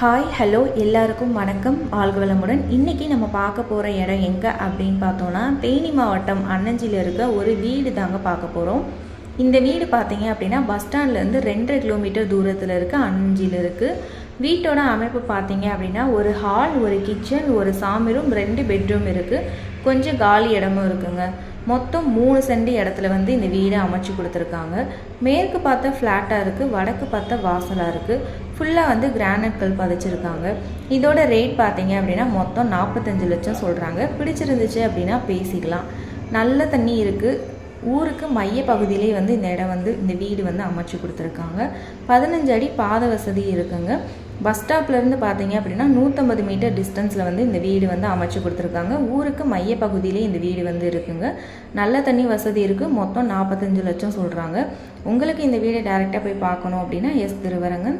Hi hello எல்லாருக்கும் வணக்கம். வாழ்க வளமுடன் இன்றைக்கி நம்ம பார்க்க போகிற இடம் எங்கே அப்படின்னு பார்த்தோன்னா தேனி மாவட்டம் அன்னஞ்சியில் இருக்க ஒரு வீடு தாங்க பார்க்க போகிறோம் இந்த வீடு பார்த்தீங்க அப்படின்னா பஸ் ஸ்டாண்ட்லேருந்து ரெண்டரை கிலோமீட்டர் தூரத்தில் இருக்க அன்னஞ்சியில் இருக்குது வீட்டோட அமைப்பு பார்த்தீங்க அப்படின்னா ஒரு ஹால் ஒரு கிச்சன் ஒரு சாமி ரூம் ரெண்டு பெட்ரூம் இருக்குது கொஞ்சம் காலி இடமும் இருக்குங்க. மொத்தம் மூணு சென்டி இடத்துல வந்து இந்த வீடை அமைச்சு கொடுத்துருக்காங்க. மேற்கு பார்த்தா ஃப்ளாட்டாக இருக்குது வடக்கு பார்த்தா வாசலாக இருக்குது ஃபுல்லாக வந்து கிரானைட்கள் பதிச்சிருக்காங்க. இதோட ரேட் பார்த்தீங்க அப்படின்னா மொத்தம் நாற்பத்தஞ்சு லட்சம் சொல்கிறாங்க பிடிச்சிருந்துச்சு அப்படின்னா பேசிக்கலாம். நல்ல தண்ணி இருக்குது ஊருக்கு மைய பகுதியிலே வந்து இந்த இடம் வந்து இந்த வீடு வந்து அமைச்சு கொடுத்துருக்காங்க. பதினஞ்சு அடி பாத வசதி இருக்குங்க. பஸ் ஸ்டாப்லேருந்து பார்த்தீங்க அப்படின்னா நூற்றம்பது மீட்டர் டிஸ்டன்ஸில் வந்து இந்த வீடு வந்து அமைச்சு கொடுத்துருக்காங்க. ஊருக்கு மைய பகுதியிலே இந்த வீடு வந்து இருக்குங்க. நல்ல தண்ணி வசதி இருக்குது மொத்தம் நாற்பத்தஞ்சு லட்சம் சொல்கிறாங்க உங்களுக்கு இந்த வீடை டேரெக்டாக போய் பார்க்கணும் அப்படின்னா எஸ் திருவரங்கன்